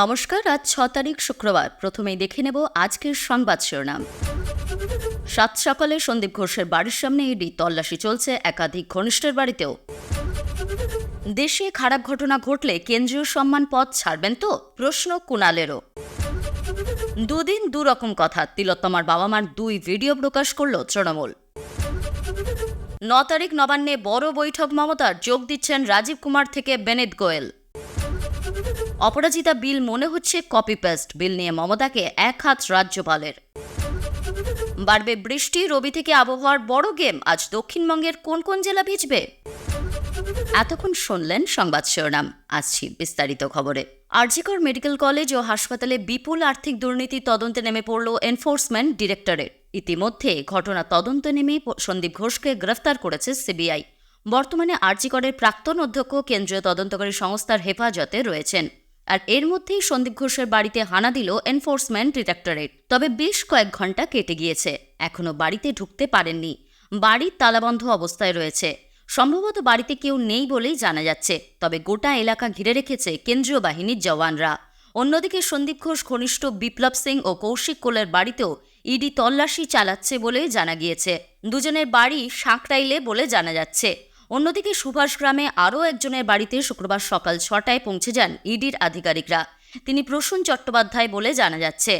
নমস্কার, আজ ছ তারিখ শুক্রবার। প্রথমেই দেখে নেব আজকের সংবাদ শিরোনাম। সাত সকালে সন্দীপ ঘোষের বাড়ির সামনে ইডি তল্লাশি চলছে একাধিক ঘনিষ্ঠের বাড়িতেও। দেশে খারাপ ঘটনা ঘটলে কেন্দ্রীয় সম্মান পদ ছাড়বেন তো? প্রশ্ন কুণালেরও। দুদিন দুরকম কথা, তিলোত্তমার বাবা মার দুই ভিডিও প্রকাশ করল তৃণমূল। ন তারিখ নবান্নে বড় বৈঠক, মমতার যোগ দিচ্ছেন রাজীব কুমার থেকে বেনেদ গোয়েল। অপরাজিতা বিল মনে হচ্ছে কপি পেস্ট বিল নিয়ে মমতাকে এক হাত রাজ্যপালের। বাড়বে বৃষ্টি, রবি থেকে আবহাওয়ার বড় গেম। আজ দক্ষিণবঙ্গের কোন কোন জেলা ভিজবে? এতক্ষণ শুনলেন সংবাদ শিরোনাম। আসছি বিস্তারিত খবরে। আরজিকর মেডিকেল কলেজ ও হাসপাতালে বিপুল আর্থিক দুর্নীতি তদন্তে নেমে পড়ল এনফোর্সমেন্ট ডিরেক্টরেট। ইতিমধ্যে ঘটনা তদন্ত নেমে সন্দীপ ঘোষকে গ্রেফতার করেছে সিবিআই। বর্তমানে আরজিকরের প্রাক্তন অধ্যক্ষ কেন্দ্রীয় তদন্তকারী সংস্থার হেফাজতে রয়েছেন। আর এর মধ্যেই সন্দীপ ঘোষের বাড়িতে হানা দিল এনফোর্সমেন্ট ডিরেক্টরেট তবে বেশ কয়েক ঘণ্টা কেটে গিয়েছে এখনও বাড়িতে ঢুকতে পারেননি। বাড়ির তালাবন্ধ অবস্থায় রয়েছে। সম্ভবত বাড়িতে কেউ নেই বলেই জানা যাচ্ছে, তবে গোটা এলাকা ঘিরে রেখেছে কেন্দ্রীয় বাহিনীর জওয়ানরা। অন্যদিকে সন্দীপ ঘোষ, ঘনিষ্ঠ বিপ্লব সিং ও কৌশিক কোলের বাড়িতেও ইডি তল্লাশি চালাচ্ছে বলে জানা গিয়েছে। দুজনের বাড়ি সাঁকরাইলে বলে জানা যাচ্ছে। অন্যদিকে সুভাষ গ্রামে আরও একজনের বাড়িতে শুক্রবার সকাল ছটায় পৌঁছে যান ইডির আধিকারিকরা। তিনি প্রসূন চট্টোপাধ্যায় বলে জানা যাচ্ছে,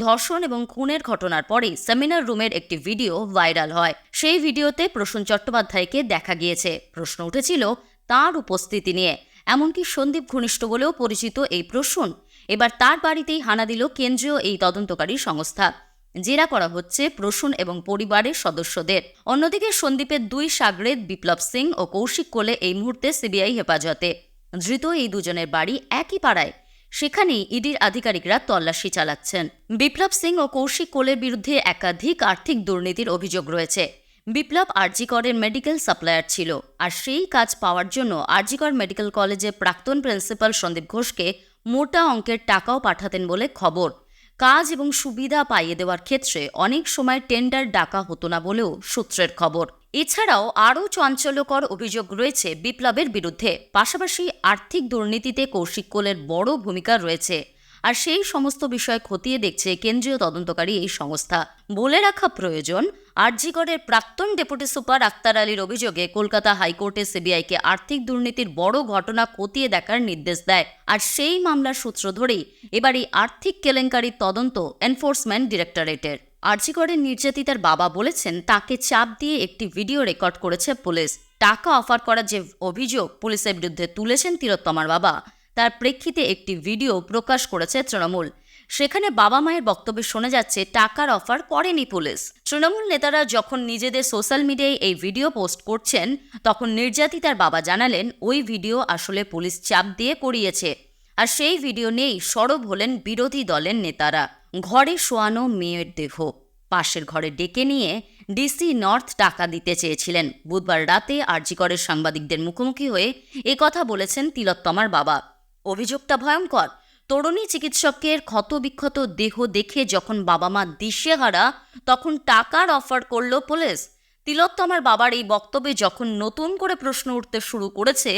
ধর্ষণ এবং খুনের ঘটনার পরে সেমিনার রুমের একটি ভিডিও ভাইরাল হয়। সেই ভিডিওতে প্রসূন চট্টোপাধ্যায়কে দেখা গিয়েছে। প্রশ্ন উঠেছিল, তার উপস্থিতি নিয়ে। এমনকি সন্দীপ ঘনিষ্ঠ বলেও পরিচিত এই প্রসূন। এবার তার বাড়িতেই হানা দিল কেন্দ্রীয় এই তদন্তকারী সংস্থা। জেরা করা হচ্ছে প্রসূন এবং পরিবারের সদস্যদের। অন্যদিকে সন্দীপের দুই সাগরেদ বিপ্লব সিং ও কৌশিক কোলে এই মুহূর্তে সিবিআই হেফাজতে। ধৃত এই দুজনের বাড়ি একই পাড়ায়। সেখানেই ইডির আধিকারিকরা তল্লাশি চালাচ্ছেন। বিপ্লব সিং ও কৌশিক কোলের বিরুদ্ধে একাধিক আর্থিক দুর্নীতির অভিযোগ রয়েছে। বিপ্লব আরজিকরের মেডিকেল সাপ্লায়ার ছিল আর সেই কাজ পাওয়ার জন্য আরজিকর মেডিকেল কলেজের প্রাক্তন প্রিন্সিপাল সন্দীপ ঘোষকে মোটা অঙ্কের টাকাও পাঠাতেন বলে খবর। কাজ এবং সুবিধা পাইয়ে দেওয়ার ক্ষেত্রে অনেক সময় টেন্ডার ডাকা হতো না বলেও সূত্রের খবর। এছাড়াও আরও চাঞ্চল্যকর অভিযোগ রয়েছে বিপ্লবের বিরুদ্ধে। পাশাপাশি আর্থিক দুর্নীতিতে কৌশিক কোলের বড় ভূমিকা রয়েছে। আর সেই সমস্ত বিষয় খতিয়ে দেখছে কেন্দ্রীয় তদন্তকারী এই সংস্থা। বলে রাখা প্রয়োজন আরজিগড়ের প্রাক্তন ডেপুটি সুপার আক্তার আলীর অভিযোগে কলকাতা হাইকোর্টে সিবিআইকে আর্থিক দুর্নীতির বড় ঘটনা খতিয়ে দেখার নির্দেশ দেয়। আর সেই মামলার সূত্র ধরেই এবার এই আর্থিক কেলেঙ্কারির তদন্ত এনফোর্সমেন্ট ডিরেক্টরেটের। আরজিগড়ের নির্যাতিতার বাবা বলেছেন, তাকে চাপ দিয়ে একটি ভিডিও রেকর্ড করেছে পুলিশ। টাকা অফার করার যে অভিযোগ পুলিশের বিরুদ্ধে তুলেছেন তিলোত্তমার বাবা। তার প্রেক্ষিতে একটি ভিডিও প্রকাশ করেছে তৃণমূল। সেখানে বাবা মায়ের বক্তব্যে শোনা যাচ্ছে, টাকার অফার করেনি পুলিশ। তৃণমূল নেতারা যখন নিজেদের সোশ্যাল মিডিয়ায় এই ভিডিও পোস্ট করছেন, তখন নির্যাতিতার বাবা জানালেন, ওই ভিডিও আসলে পুলিশ চাপ দিয়ে করিয়েছে। আর সেই ভিডিও নিয়েই সরব হলেন বিরোধী দলের নেতারা। ঘরে শোয়ানো মেয়ের দেহ। পাশের ঘরে ডেকে নিয়ে ডিসি নর্থ টাকা দিতে চেয়েছিলেন। বুধবার রাতে আরজিকরের সাংবাদিকদের মুখোমুখি হয়ে কথা বলেছেন তিলোত্তমার বাবা। অভিযোগটা ভয়ঙ্কর। তরুণী চিকিৎসকের ক্ষতবিক্ষত দেহ দেখে যখন বাবা মা দিশেহারা, তখন টাকার অফার করল পুলিশ। তিলোত্তমার বাবার এই বক্তব্যে যখন নতুন করে প্রশ্ন উঠতে শুরু করেছে,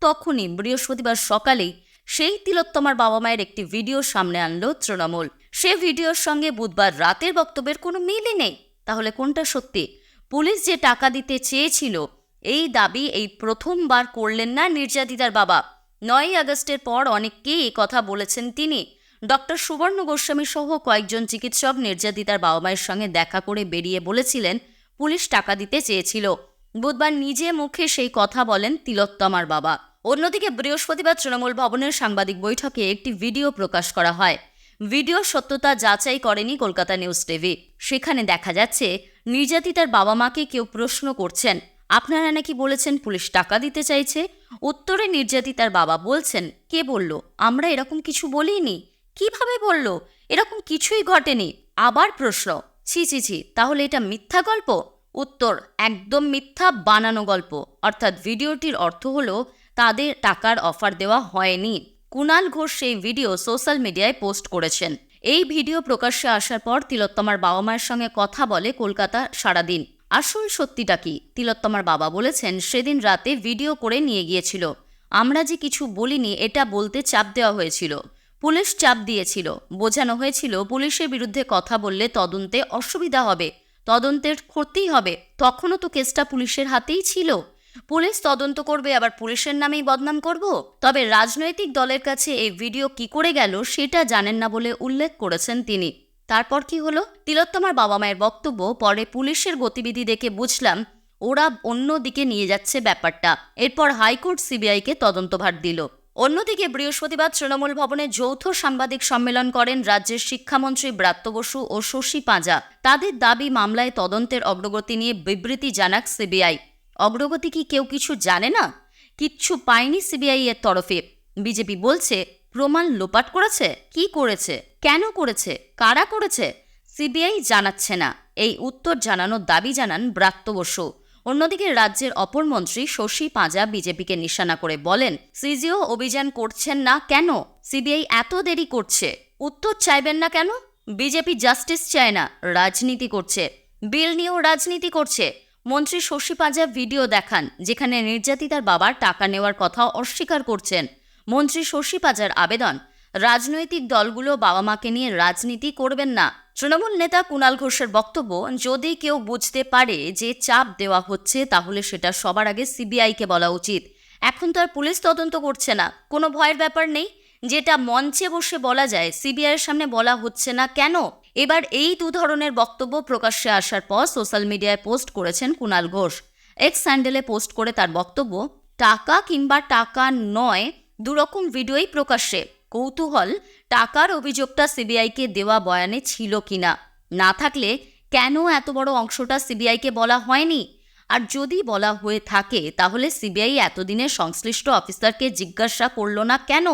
তখনই বৃহস্পতিবার সকালেই সেই তিলোত্তমার বাবা মায়ের একটি ভিডিও সামনে আনলো তৃণমূল। সে ভিডিওর সঙ্গে বুধবার রাতের বক্তব্যের কোনো মিলই নেই। তাহলে কোনটা সত্যি? পুলিশ যে টাকা দিতে চেয়েছিল, এই দাবি এই প্রথমবার করলেন না নির্যাতিতার বাবা। নয়ই আগস্টের পর অনেককেই এই কথা বলেছেন তিনি। ডক্টর সুবর্ণ গোস্বামী সহ কয়েকজন চিকিৎসক নির্যাতিতার বাবা মায়ের সঙ্গে দেখা করে বেরিয়ে বলেছিলেন, পুলিশ টাকা দিতে চেয়েছিল। বুধবার নিজে মুখে সেই কথা বলেন তিলোত্তমার বাবা। অন্যদিকে বৃহস্পতিবার তৃণমূল ভবনের সাংবাদিক বৈঠকে একটি ভিডিও প্রকাশ করা হয়। ভিডিও সত্যতা যাচাই করেনি কলকাতা নিউজ টিভি। সেখানে দেখা যাচ্ছে, নির্যাতিতার বাবা মাকে কেউ প্রশ্ন করছেন, আপনারা নাকি বলেছেন পুলিশ টাকা দিতে চাইছে? উত্তরে নির্যাতিতার বাবা বলছেন, কে বলল? আমরা এরকম কিছু বলিনি? কীভাবে বলল? এরকম কিছুই ঘটেনি। আবার প্রশ্ন, ছি ছি ছি, তাহলে এটা মিথ্যা গল্প? উত্তর, একদম মিথ্যা বানানো গল্প। অর্থাৎ ভিডিওটির অর্থ হলো তাদের টাকার অফার দেওয়া হয়নি। কুণাল ঘোষ সেই ভিডিও সোশ্যাল মিডিয়ায় পোস্ট করেছেন। এই ভিডিও প্রকাশ্যে আসার পর তিলোত্তমার বাবা মায়ের সঙ্গে কথা বলে কলকাতা সারাদিন। আসল সত্যিটা কি? তিলোত্তমার বাবা বলেছেন, সেদিন রাতে ভিডিও করে নিয়ে গিয়েছিল। আমরা যে কিছু বলিনি, এটা বলতে চাপ দেওয়া হয়েছিল। পুলিশ চাপ দিয়েছিল। বোঝানো হয়েছিল, পুলিশের বিরুদ্ধে কথা বললে তদন্তে অসুবিধা হবে। তদন্তের করতেই হবে। তখনও তো কেসটা পুলিশের হাতেই ছিল। পুলিশ তদন্ত করবে, আবার পুলিশের নামেই বদনাম করব? তবে রাজনৈতিক দলের কাছে এই ভিডিও কি করে গেল, সেটা জানেন না বলে উল্লেখ করেছেন তিনি। তারপর কি হলো? তিলোত্তমার বাবা মায়ের বক্তব্য, পরে পুলিশের গতিবিধি দেখে বুঝলাম, ওরা অন্য দিকে নিয়ে যাচ্ছে ব্যাপারটা। এরপর হাইকোর্ট সিবিআইকে তদন্তভার দিল। অন্যদিকে বৃহস্পতিবার তৃণমূল ভবনে যৌথ সাংবাদিক সম্মেলন করেন রাজ্যের শিক্ষামন্ত্রী ব্রাত্য বসু ও শশী পাঁজা। তাদের দাবি, মামলায় তদন্তের অগ্রগতি নিয়ে বিবৃতি জানাক সিবিআই। অগ্রগতি কি কেউ কিছু জানে না? কিচ্ছু পায়নি সিবিআই এর তরফে। বিজেপি বলছে, প্রমাণ লোপাট করেছে? কি করেছে? কেন করেছে? কারা করেছে? সিবিআই জানাচ্ছে না। এই উত্তর জানানোর দাবি জানান ব্রাত্য বসু। অন্যদিকে রাজ্যের অপর মন্ত্রী শশী পাঁজা বিজেপিকে নিশানা করে বলেন, সিজিও অভিযান করছেন না কেন? সিবিআই এত দেরি করছে। উত্তর চাইবেন না কেন? বিজেপি জাস্টিস চায় না, রাজনীতি করছে। বিল নিয়েও রাজনীতি করছে। মন্ত্রী শশী পাঁজা ভিডিও দেখান, যেখানে নির্যাতিতার বাবার টাকা নেওয়ার কথা অস্বীকার করছেন। মন্ত্রী শশী পাজার আবেদন রাজনৈতিক দলগুলো বাবা মাকে নিয়ে রাজনীতি করবেন না। তৃণমূল নেতা কুণাল ঘোষের বক্তব্য, যদি কেউ বুঝতে পারে যে চাপ দেওয়া হচ্ছে, তাহলে সেটা সবার আগে সিবিআইকে বলা উচিত। এখন তো আর পুলিশ তদন্ত করছে না। কোনো ভয়ের ব্যাপার নেই। যেটা মঞ্চে বসে বলা যায় সিবিআইয়ের সামনে বলা হচ্ছে না কেন? এবার এই দু ধরনের বক্তব্য প্রকাশ্যে আসার পর সোশ্যাল মিডিয়ায় পোস্ট করেছেন কুণাল ঘোষ। এক্স স্যান্ডেলে পোস্ট করে তার বক্তব্য, টাকা কিংবা টাকা নয়, দুরকম ভিডিওই প্রকাশ্যে। কৌতূহল টাকার অভিযোগটা সিবিআইকে দেওয়া বয়ানে ছিল কিনা? না থাকলে কেন এত বড় অংশটা সিবিআইকে বলা হয়নি? আর যদি বলা হয়ে থাকে, তাহলে সিবিআই এতদিনে সংশ্লিষ্ট অফিসারকে জিজ্ঞাসা করল না কেন?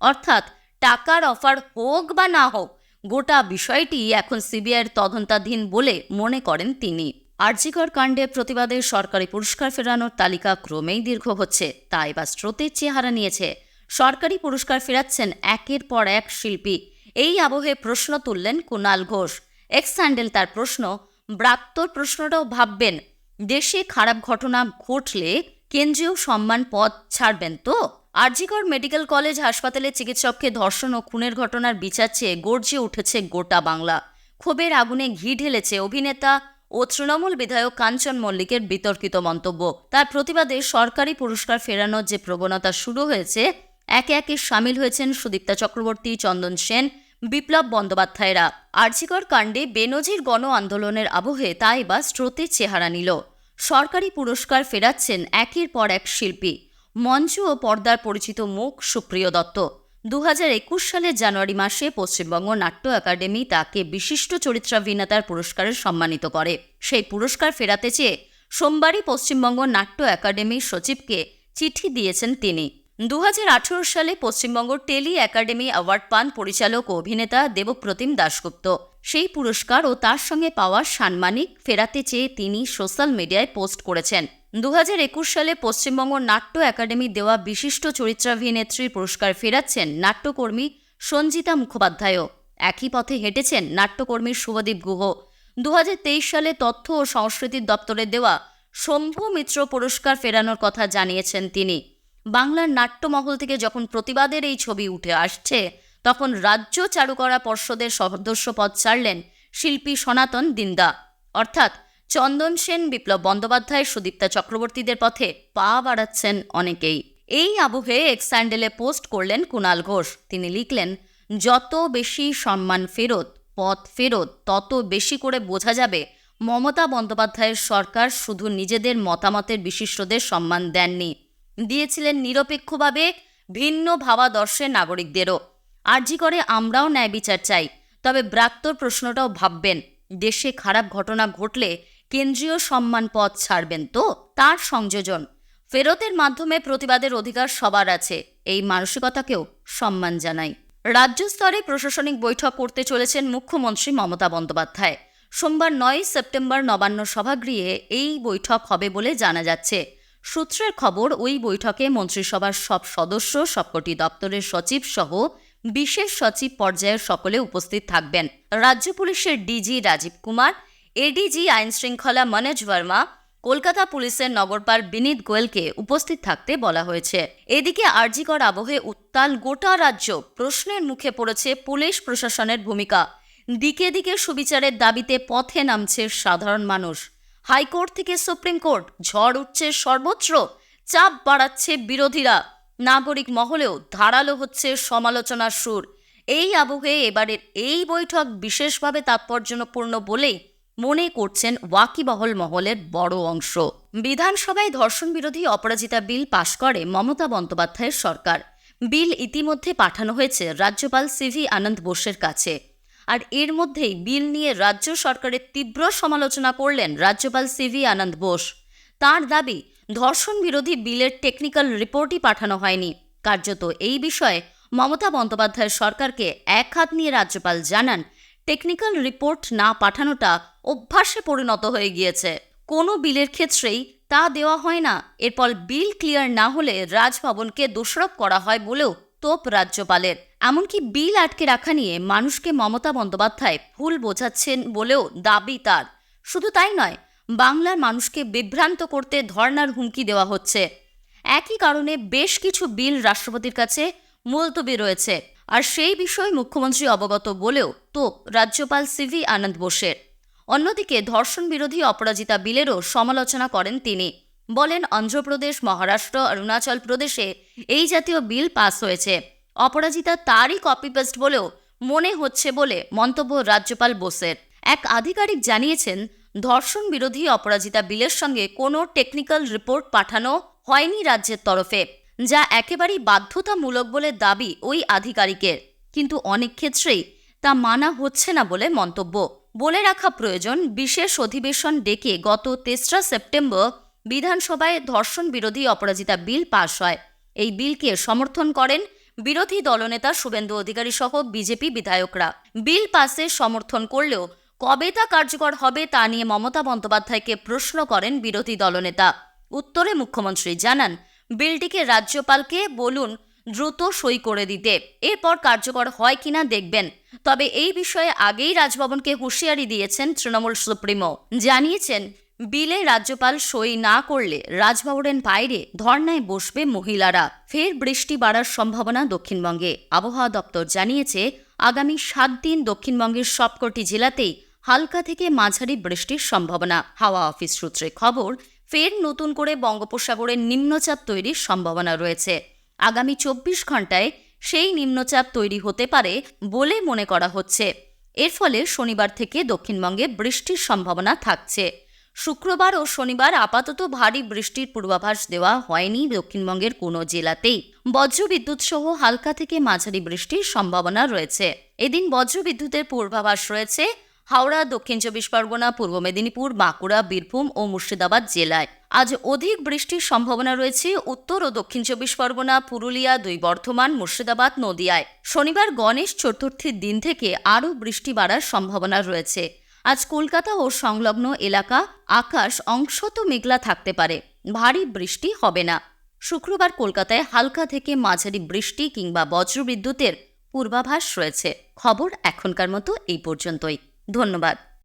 অর্থাৎ টাকার অফার হোক বা না হোক, গোটা বিষয়টি এখন সিবিআইয়ের তদন্তাধীন বলে মনে করেন তিনি। আরজিকর কাণ্ডে প্রতিবাদে সরকারি পুরস্কার ফেরানোর তালিকা ক্রমেই দীর্ঘ হচ্ছে তা এবার স্রোতের চেহারা নিয়েছে। সরকারি পুরস্কার ফেরাচ্ছেন একের পর এক শিল্পী। এই আবহে প্রশ্ন তুললেন কুণাল ঘোষ। এক্স স্যান্ডেল তার প্রশ্ন, ব্রাত্তর প্রশ্নটাও ভাববেন। দেশে খারাপ ঘটনা ঘটলে কেন্দ্রীয় সম্মান পদ ছাড়বেন তো? আরজিকর মেডিকেল কলেজ হাসপাতালে চিকিৎসককে ধর্ষণ ও খুনের ঘটনার বিচার চেয়ে গর্জে উঠেছে গোটা বাংলা। ক্ষোভের আগুনে ঘি ঢেলেছে অভিনেতা ও তৃণমূল বিধায়ক কাঞ্চন মল্লিকের বিতর্কিত মন্তব্য। তার প্রতিবাদে সরকারি পুরস্কার ফেরানোর যে প্রবণতা শুরু হয়েছে একে একে সামিল হয়েছেন সুদীপ্তা চক্রবর্তী, চন্দন সেন, বিপ্লব বন্দ্যোপাধ্যায়রা। আর্জিকর কাণ্ডে বেনজির গণ আন্দোলনের আবহে তাই বা স্রোতের চেহারা নিল। সরকারি পুরস্কার ফেরাচ্ছেন একের পর এক শিল্পী। মঞ্চ ও পর্দার পরিচিত মুখ সুপ্রিয় দত্ত। দু একুশ সালের জানুয়ারি মাসে পশ্চিমবঙ্গ নাট্য একাডেমি তাকে বিশিষ্ট চরিত্রাভিনেতার পুরস্কারে সম্মানিত করে। সেই পুরস্কার ফেরাতে চেয়ে সোমবারই পশ্চিমবঙ্গ নাট্য একাডেমির সচিবকে চিঠি দিয়েছেন তিনি। দু হাজার আঠেরো সালে পশ্চিমবঙ্গ টেলি একাডেমি অ্যাওয়ার্ড পান পরিচালক ও অভিনেতা দেবপ্রতিম দাশগুপ্ত। সেই পুরস্কার ও তার সঙ্গে পাওয়া সাম্মানিক ফেরাতে চেয়ে তিনি সোশ্যাল মিডিয়ায় পোস্ট করেছেন। দু হাজার একুশ সালে পশ্চিমবঙ্গ নাট্য একাডেমি দেওয়া বিশিষ্ট চরিত্রাভিনেত্রীর পুরস্কার ফেরাচ্ছেন নাট্যকর্মী সঞ্জিতা মুখোপাধ্যায়ও। একই পথে হেঁটেছেন নাট্যকর্মী শুভদীপ গুহ। দু হাজার তেইশ সালে তথ্য ও সংস্কৃতির দপ্তরে দেওয়া শম্ভু মিত্র পুরস্কার ফেরানোর কথা জানিয়েছেন তিনি। বাংলার নাট্যমহল থেকে যখন প্রতিবাদের এই ছবি উঠে আসছে, তখন রাজ্য চারুকলা পর্ষদের সদস্য পদ ছাড়লেন শিল্পী সনাতন দিন্দা। অর্থাৎ চন্দন সেন, বিপ্লব বন্দ্যোপাধ্যায়, সুদীপ্তা চক্রবর্তীদের পথে পা বাড়াচ্ছেন অনেকেই। এই আবহে এক্স স্যান্ডেলে পোস্ট করলেন কুণাল ঘোষ। তিনি লিখলেন, যত বেশি সম্মান ফেরত, পথ ফেরত, তত বেশি করে বোঝা যাবে মমতা বন্দ্যোপাধ্যায়ের সরকার শুধু নিজেদের মতামতের বিশিষ্টদের সম্মান দেননি দিয়েছিলেন নিরপেক্ষভাবে ভিন্ন ভাবাদর্শের নাগরিকদেরও। আর্জি করে, আমরাও ন্যায় বিচার চাই। তবে ব্রাক্তর প্রশ্নটাও ভাববেন, দেশে খারাপ ঘটনা ঘটলে কেন্দ্রীয় সম্মান পদ ছাড়বেন তো? তার সংযোজন, ফেরতের মাধ্যমে প্রতিবাদের অধিকার সবার আছে। এই মানসিকতাকেও সম্মান জানাই। রাজ্য স্তরে প্রশাসনিক বৈঠক করতে চলেছেন মুখ্যমন্ত্রী মমতা বন্দ্যোপাধ্যায়। সোমবার নয় সেপ্টেম্বর নবান্ন সভাগৃহে এই বৈঠক হবে বলে জানা যাচ্ছে। সূত্রের খবর, ওই বৈঠকে মন্ত্রিসভার সব সদস্য, সবকটি দপ্তরের সচিব সহ বিশেষ সচিব পর্যায়ের সকলে উপস্থিত থাকবেন। রাজ্য পুলিশের ডিজি রাজীব কুমার, এডিজি আইন শৃঙ্খলা মনোজ বর্মা, কলকাতা পুলিশের নগরপাল বিনীত গোয়েলকে উপস্থিত থাকতে বলা হয়েছে। এদিকে আরজিকর আবহে উত্তাল গোটা রাজ্য প্রশ্নের মুখে পড়েছে পুলিশ প্রশাসনের ভূমিকা। দিকে দিকে সুবিচারের দাবিতে পথে নামছে সাধারণ মানুষ। হাইকোর্ট থেকে সুপ্রিম কোর্ট, ঝড় উঠছে সর্বত্র, চাপ বাড়াচ্ছে বিরোধীরা। নাগরিক মহলেও ধারালো হচ্ছে সমালোচনার সুর। এই আবহে এবারের এই বৈঠক বিশেষভাবে তাৎপর্যপূর্ণ বলেই মনে করছেন ওয়াকিবহল মহলের বড় অংশ। বিধানসভায় ধর্ষণ বিরোধী অপরাজিতা বিল পাশ করে মমতা বন্দ্যোপাধ্যায়ের সরকার। বিল ইতিমধ্যে পাঠানো হয়েছে রাজ্যপাল সিভি আনন্দ বোসের কাছে। আর এর মধ্যেই বিল নিয়ে রাজ্য সরকারের তীব্র সমালোচনা করলেন রাজ্যপাল সিভি আনন্দ বোস। তার দাবি, ধর্ষণ বিরোধী বিলের টেকনিক্যাল রিপোর্টই পাঠানো হয়নি। কার্যত এই বিষয়ে মমতা বন্দ্যোপাধ্যায় সরকারকে এক হাত নিয়ে রাজ্যপাল জানান, টেকনিক্যাল রিপোর্ট না পাঠানোটা অভ্যাসে পরিণত হয়ে গিয়েছে। কোনো বিলের ক্ষেত্রেই তা দেওয়া হয় না। এরপর বিল ক্লিয়ার না হলে রাজভবনকে দোষারোপ করা হয় বলেও তোপ রাজ্যপালের। এমনকি বিল আটকে রাখা নিয়ে মানুষকে মমতা বন্দ্যোপাধ্যায় ভুল বোঝাচ্ছেন বলেও দাবি তার। শুধু তাই নয়, বাংলার মানুষকে বিভ্রান্ত করতে ধর্নার হুমকি দেওয়া হচ্ছে। একই কারণে বেশ কিছু বিল রাষ্ট্রপতির কাছে মুলতবি রয়েছে। আর সেই বিষয়ে মুখ্যমন্ত্রী অবগত বলেও তো রাজ্যপাল সিভি আনন্দ বোসের। অন্যদিকে ধর্ষণ বিরোধী অপরাজিতা বিলেরও সমালোচনা করেন তিনি। বলেন, অন্ধ্রপ্রদেশ, মহারাষ্ট্র, অরুণাচল প্রদেশে এই জাতীয় বিল পাস হয়েছে। অপরাজিতা তারই কপি পেস্ট বলেও মনে হচ্ছে বলে মন্তব্য রাজ্যপাল বোসের। এক আধিকারিক জানিয়েছেন, ধর্ষণ বিরোধী অপরাজিতা বিলের সঙ্গে কোনো টেকনিক্যাল রিপোর্ট পাঠানো হয়নি রাজ্যের তরফে, যা একেবারেই বাধ্যতামূলক বলে দাবি ওই আধিকারিকের। কিন্তু অনেক ক্ষেত্রেই তা মানা হচ্ছে না বলে মন্তব্য। বলে রাখা প্রয়োজন, বিশেষ অধিবেশন ডেকে গত তেসরা সেপ্টেম্বর বিধানসভায় ধর্ষণ বিরোধী অপরাজিতা বিল পাশ হয়। এই বিলকে সমর্থন করেন বিরোধী দলনেতা শুভেন্দু অধিকারী সহ বিজেপি বিধায়করা। বিল পাসে সমর্থন করলেও কবে তা কার্যকর হবে তা নিয়ে মমতা বন্দ্যোপাধ্যায়কে প্রশ্ন করেন বিরোধী দলনেতা। উত্তরে মুখ্যমন্ত্রী জানান, বিলটিকে রাজ্যপালকে বলুন দ্রুত সই করে দিতে। এরপর কার্যকর হয় কিনা দেখবেন। তবে এই বিষয়ে আগেই রাজভবনকে হুঁশিয়ারি দিয়েছেন তৃণমূল সুপ্রিমো। জানিয়েছেন বিলে রাজ্যপাল সই না করলে রাজভবনের বাইরে ধর্নায় বসবে মহিলারা। ফের বৃষ্টি বাড়ার সম্ভাবনা দক্ষিণবঙ্গে। আবহাওয়া দপ্তর জানিয়েছে, আগামী সাত দিন দক্ষিণবঙ্গের সবকটি জেলাতেই হালকা থেকে মাঝারি বৃষ্টির সম্ভাবনা। হাওয়া অফিস সূত্রে খবর, ফের নতুন করে বঙ্গোপসাগরের নিম্নচাপ তৈরির সম্ভাবনা রয়েছে। আগামী চব্বিশ ঘন্টায় সেই নিম্নচাপ তৈরি হতে পারে বলে মনে করা হচ্ছে। এর ফলে শনিবার থেকে দক্ষিণবঙ্গে বৃষ্টির সম্ভাবনা থাকছে। শুক্রবার ও শনিবার আপাতত ভারী বৃষ্টির পূর্বাভাস দেওয়া হয়নি দক্ষিণবঙ্গের কোনো জেলাতেই। বজ্রবিদ্যুৎ সহ হালকা থেকে মাঝারি বৃষ্টির সম্ভাবনা রয়েছে। এদিন বজ্রবিদ্যুতের পূর্বাভাস রয়েছে হাওড়া, দক্ষিণ চব্বিশ পরগনা, পূর্ব মেদিনীপুর, বাঁকুড়া, বীরভূম ও মুর্শিদাবাদ জেলায়। আজ অধিক বৃষ্টির সম্ভাবনা রয়েছে উত্তর ও দক্ষিণ চব্বিশ পরগনা, পুরুলিয়া, দুই বর্ধমান, মুর্শিদাবাদ, নদিয়ায়। শনিবার গণেশ চতুর্থীর দিন থেকে আরও বৃষ্টি বাড়ার সম্ভাবনা রয়েছে। আজ কলকাতা ও সংলগ্ন এলাকা, আকাশ অংশত মেঘলা থাকতে পারে। ভারী বৃষ্টি হবে না। শুক্রবার কলকাতায় হালকা থেকে মাঝারি বৃষ্টি কিংবা বজ্রবিদ্যুতের পূর্বাভাস রয়েছে। খবর এখনকার মতো এই পর্যন্তই। ধন্যবাদ।